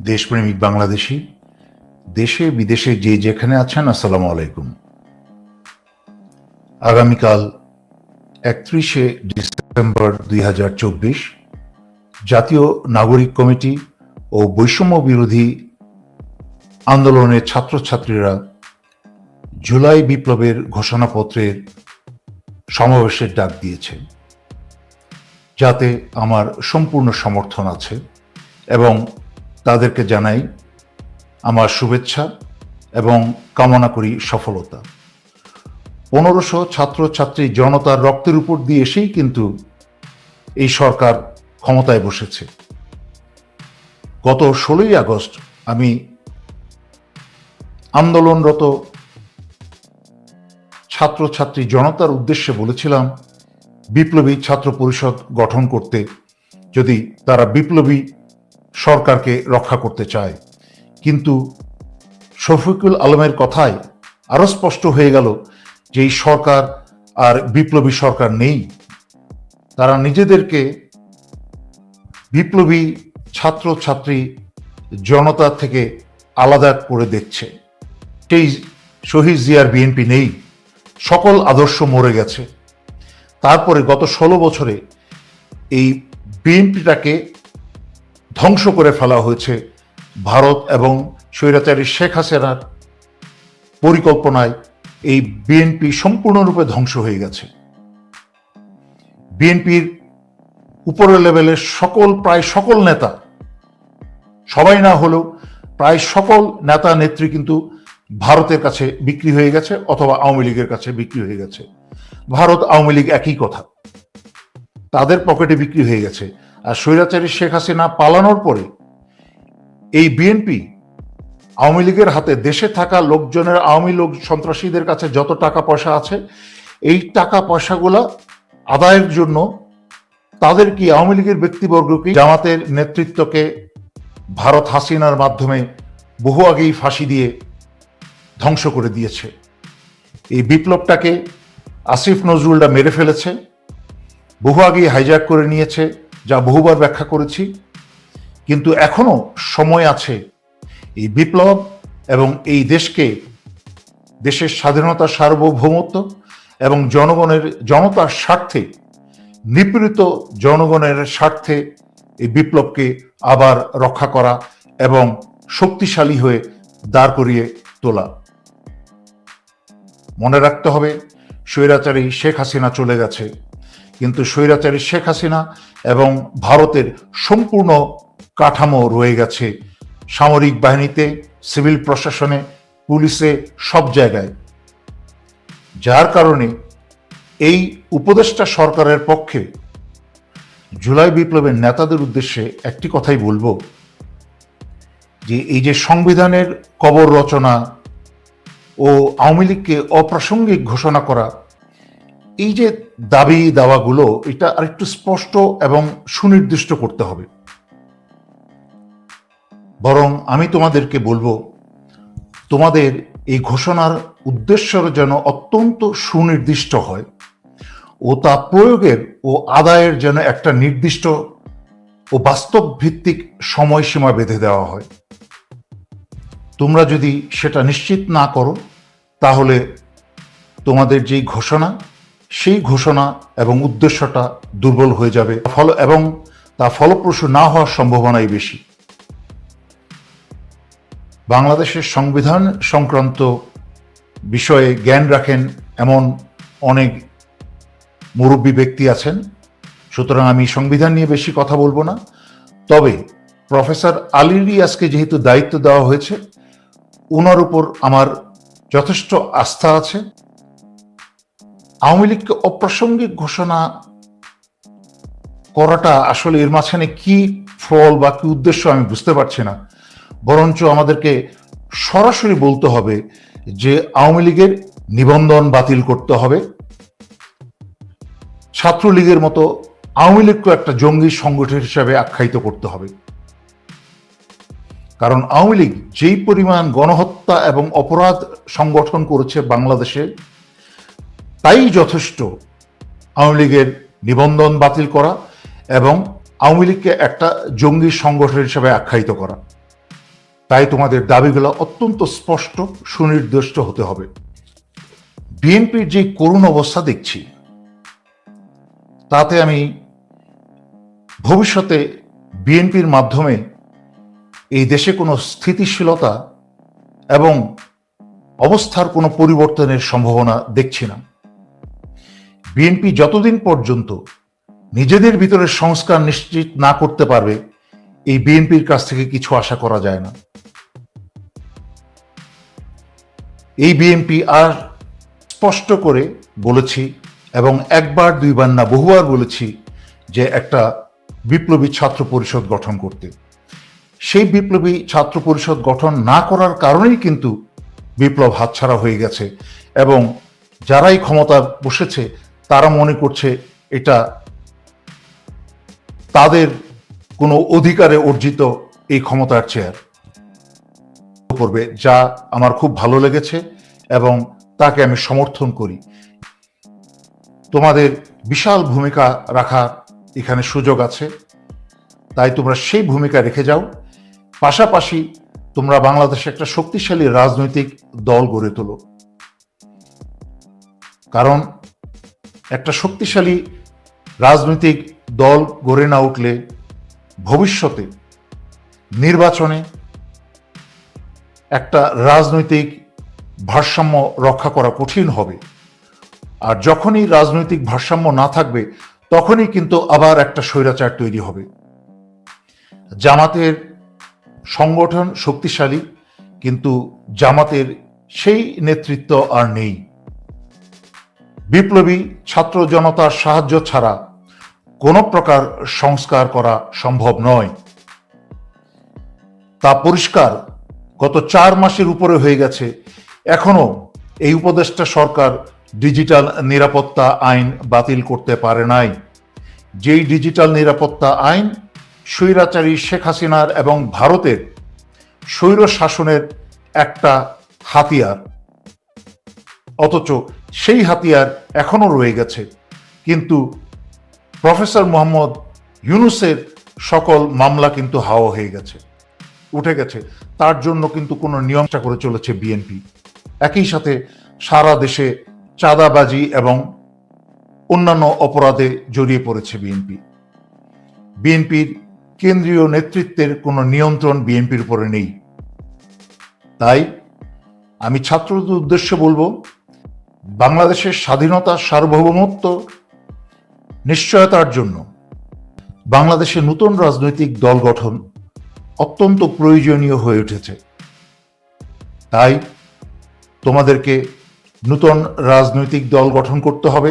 দেশপ্রেমিক বাংলাদেশি, দেশে বিদেশে যে যেখানে আছেন, আসসালামু আলাইকুম। আগামীকাল একত্রিশে ডিসেম্বর দুই হাজার চব্বিশ, জাতীয় নাগরিক কমিটি ও বৈষম্য বিরোধী আন্দোলনের ছাত্রছাত্রীরা জুলাই বিপ্লবের ঘোষণাপত্রের সমাবেশের ডাক দিয়েছে, যাতে আমার সম্পূর্ণ সমর্থন আছে এবং তাদেরকে জানাই আমার শুভেচ্ছা এবং কামনা করি সফলতা। পনেরোশো ছাত্রছাত্রী জনতার রক্তের উপর দিয়ে এসেই কিন্তু এই সরকার ক্ষমতায় বসেছে। গত ষোলোই আগস্ট আমি আন্দোলনরত ছাত্রছাত্রী জনতার উদ্দেশ্যে বলেছিলাম, বিপ্লবী ছাত্র পরিষদ গঠন করতে যদি তারা বিপ্লবী সরকারকে রক্ষা করতে চায়। কিন্তু শফিকুল আলমের কথায় আরও স্পষ্ট হয়ে গেল যে এই সরকার আর বিপ্লবী সরকার নেই। তারা নিজেদেরকে বিপ্লবী ছাত্র ছাত্রী জনতা থেকে আলাদা করে দেখছে। সেই শহীদ জিয়ার বিএনপি নেই। সকল আদর্শ মরে গেছে। তারপরে গত ষোলো বছরে এই বিএনপিটাকে ধ্বংস করে ফেলা হয়েছে ভারত এবং স্বৈরাচারী শেখ হাসিনার পরিকল্পনায় এই বিএনপি সম্পূর্ণরূপে ধ্বংস হয়ে গেছে। বিএনপির উপরের লেভেলের সকল, প্রায় সকল নেতা, সবাই না হলেও প্রায় সকল নেতা নেত্রী কিন্তু ভারতের কাছে বিক্রি হয়ে গেছে অথবা আওয়ামী লীগের কাছে বিক্রি হয়ে গেছে। ভারত আওয়ামী লীগ একই কথা। তাদের পকেটে বিক্রি হয়ে গেছে। আর স্বৈরাচারী শেখ হাসিনা পালানোর পরে এই বিএনপি আওয়ামী লীগের হাতে দেশে থাকা লোকজনের, আওয়ামী লোক সন্ত্রাসীদের কাছে যত টাকা পয়সা আছে, এই টাকা পয়সাগুলা আদায়ের জন্য তাদের কি আওয়ামী লীগের ব্যক্তিবর্গকে জামাতের নেতৃত্বকে ভারত হাসিনার মাধ্যমে বহু আগেই ফাঁসি দিয়ে ধ্বংস করে দিয়েছে? এই বিপ্লবটাকে আসিফ নজরুলরা মেরে ফেলেছে, বহু আগেই হাইজ্যাক করে নিয়েছে যা বহুবার ব্যাখ্যা করেছি, কিন্তু এখনও সময় আছে এই বিপ্লব এবং এই দেশকে, দেশের স্বাধীনতা সার্বভৌমত্ব এবং জনগণের, জনতার স্বার্থে, নিপীড়িত জনগণের স্বার্থে এই বিপ্লবকে আবার রক্ষা করা এবং শক্তিশালী হয়ে দাঁড় করিয়ে তোলা। মনে রাখতে হবে, স্বৈরাচারী শেখ হাসিনা চলে গেছে। কিন্তু স্বৈরাচারী শেখ হাসিনা এবং ভারতের সম্পূর্ণ কাঠামো রয়ে গেছে সামরিক বাহিনীতে, সিভিল প্রশাসনে, পুলিশে সব জায়গায়। যার কারণে এই উপদেষ্টা সরকারের পক্ষে জুলাই বিপ্লবের নেতাদের উদ্দেশ্যে একটি কথাই বলব, যে এই যে সংবিধানের কবর রচনা ও আওয়ামী লীগকে অপ্রাসঙ্গিক ঘোষণা করা এই যে দাবি দাওয়াগুলো, এটা আরেকটু স্পষ্ট এবং সুনির্দিষ্ট করতে হবে। বরং আমি তোমাদেরকে বলব, তোমাদের এই ঘোষণার উদ্দেশ্য যেন অত্যন্ত সুনির্দিষ্ট হয় ও তা প্রয়োগের ও আদায়ের যেন একটা নির্দিষ্ট ও বাস্তব ভিত্তিক সময়সীমা বেঁধে দেওয়া হয়। তোমরা যদি সেটা নিশ্চিত না করো, তাহলে তোমাদের যেই ঘোষণা সেই ঘোষণা এবং উদ্দেশ্যটা দুর্বল হয়ে যাবে। ফল, এবং তা ফলপ্রসূ না হওয়ার সম্ভাবনাই বেশি। বাংলাদেশের সংবিধান সংক্রান্ত বিষয়ে জ্ঞান রাখেন এমন অনেক মুরব্বী ব্যক্তি আছেন। সুতরাং আমি সংবিধান নিয়ে বেশি কথা বলব না। তবে প্রফেসর আলির আজকে যেহেতু দায়িত্ব দেওয়া হয়েছে ওনার উপর আমার যথেষ্ট আস্থা আছে। আওয়ামী লীগকে অপ্রাসঙ্গিক ঘোষণা করাটা আসলে এর মাঝখানে কি ফল বা কি উদ্দেশ্য আমি বুঝতে পারছি না। বরঞ্চ আমাদেরকে সরাসরি বলতে হবে যে আওয়ামী লীগের নিবন্ধন বাতিল করতে হবে। ছাত্রলীগের মতো আওয়ামী লীগকে একটা জঙ্গি সংগঠন হিসাবে আখ্যায়িত করতে হবে। কারণ আওয়ামী লীগ যেই পরিমাণ গণহত্যা এবং অপরাধ সংগঠন করেছে বাংলাদেশে তাই যথেষ্ট আওয়ামী লীগের নিবন্ধন বাতিল করা এবং আওয়ামী লীগকে একটা জঙ্গি সংগঠন হিসেবে আখ্যায়িত করা। তাই তোমাদের দাবিগুলো অত্যন্ত স্পষ্ট, সুনির্দিষ্ট হতে হবে। বিএনপির যে করুণ অবস্থা দেখছি, তাতে আমি ভবিষ্যতে বিএনপির মাধ্যমে এই দেশে কোনো স্থিতিশীলতা এবং অবস্থার কোনো পরিবর্তনের সম্ভাবনা দেখছি না। বিএনপি যতদিন পর্যন্ত নিজেদের ভিতরে সংস্কার নিশ্চিত না করতে পারবে, এই বিএনপির কাছ থেকে কিছু আশা করা যায় না। এই বিএনপি আর স্পষ্ট করে বলেছি এবং একবার দুইবার না বহুবার বলেছি যে একটা বিপ্লবী ছাত্র পরিষদ গঠন করতে। সেই বিপ্লবী ছাত্র পরিষদ গঠন না করার কারণেই কিন্তু বিপ্লব হাতছাড়া হয়ে গেছে এবং যারাই ক্ষমতা বসেছে তারা মনে করছে এটা তাদের কোনো অধিকারে অর্জিত এই ক্ষমতার চেয়ার করবে, যা আমার খুব ভালো লেগেছে এবং তাকে আমি সমর্থন করি। তোমাদের বিশাল ভূমিকা রাখার এখানে সুযোগ আছে, তাই তোমরা সেই ভূমিকা রেখে যাও। পাশাপাশি তোমরা বাংলাদেশে একটা শক্তিশালী রাজনৈতিক দল গড়ে তোলো। কারণ একটা শক্তিশালী রাজনৈতিক দল গড়ে না উঠলে ভবিষ্যতে নির্বাচনে একটা রাজনৈতিক ভারসাম্য রক্ষা করা কঠিন হবে। আর যখনই রাজনৈতিক ভারসাম্য না থাকবে, তখনই কিন্তু আবার একটা স্বৈরাচার তৈরি হবে। জামাতের সংগঠন শক্তিশালী, কিন্তু জামাতের সেই নেতৃত্ব আর নেই। বিপ্লবী ছাত্র জনতার সাহায্য ছাড়া কোনো প্রকার সংস্কার করা সম্ভব নয়। তা পরিষ্কার গত চার মাসের উপরে হয়ে গেছে। এখনও এই উপদেষ্টা সরকার ডিজিটাল নিরাপত্তা আইন বাতিল করতে পারে নাই। যেই ডিজিটাল নিরাপত্তা আইন স্বৈরাচারী শেখ হাসিনার এবং ভারতের স্বৈর শাসনের একটা হাতিয়ার। অথচ সেই হাতিয়ার এখনও রয়ে গেছে। কিন্তু প্রফেসর মোহাম্মদ ইউনুসের সকল মামলা কিন্তু হাওয়া হয়ে গেছে, উঠে গেছে। তার জন্য কিন্তু কোনো নিয়মটা করে চলেছে বিএনপি। একই সাথে সারা দেশে চাঁদাবাজি এবং অন্যান্য অপরাধে জড়িয়ে পড়েছে বিএনপি। বিএনপির কেন্দ্রীয় নেতৃত্বের কোনো নিয়ন্ত্রণ বিএনপির উপরে নেই। তাই আমি ছাত্রদের উদ্দেশ্যে বলব বাংলাদেশের স্বাধীনতা সার্বভৌমত্ব নিশ্চয়তার জন্য বাংলাদেশে নতুন রাজনৈতিক দল গঠন অত্যন্ত প্রয়োজনীয় হয়ে উঠেছে। তাই তোমাদেরকে নতুন রাজনৈতিক দল গঠন করতে হবে।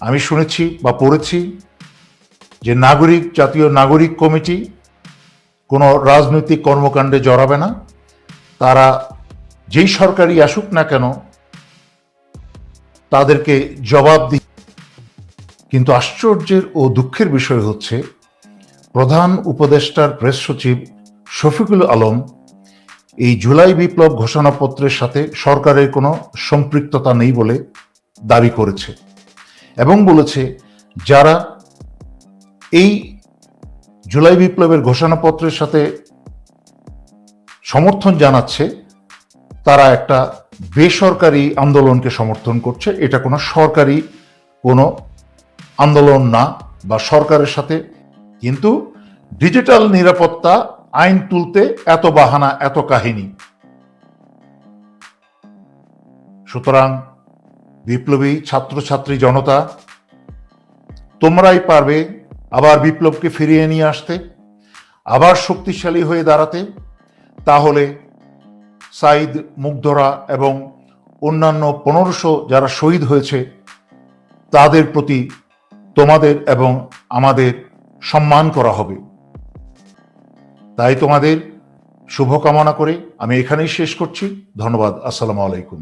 আমি শুনেছি বা পড়েছি যে নাগরিক জাতীয় নাগরিক কমিটি কোনো রাজনৈতিক কর্মকাণ্ডে জড়াবে না। তারা যেই সরকারই আসুক না কেন তাদেরকে জবাব দি। কিন্তু আশ্চর্যের ও দুঃখের বিষয় হচ্ছে, প্রধান উপদেষ্টার প্রেস সচিব শফিকুল আলম এই জুলাই বিপ্লব ঘোষণাপত্রের সাথে সরকারের কোনো সম্পৃক্ততা নেই বলে দাবি করেছে এবং বলেছে, যারা এই জুলাই বিপ্লবের ঘোষণাপত্রের সাথে সমর্থন জানাচ্ছে, তারা একটা বেসরকারি আন্দোলনকে সমর্থন করছে। এটা কোনো সরকারি কোনো আন্দোলন না বা সরকারের সাথে। কিন্তু ডিজিটাল নিরাপত্তা আইন তুলতে এত বাহানা, এত কাহিনী। সুতরাং বিপ্লবী ছাত্রছাত্রী জনতা, তোমরাই পারবে আবার বিপ্লবকে ফিরিয়ে নিয়ে আসতে, আবার শক্তিশালী হয়ে দাঁড়াতে। তাহলে সাইদ, মুগ্ধরা এবং অন্যান্য পনেরোশো যারা শহীদ হয়েছে, তাদের প্রতি তোমাদের এবং আমাদের সম্মান করা হবে। তাই তোমাদের শুভকামনা করে আমি এখানেই শেষ করছি। ধন্যবাদ। আসসালামু আলাইকুম।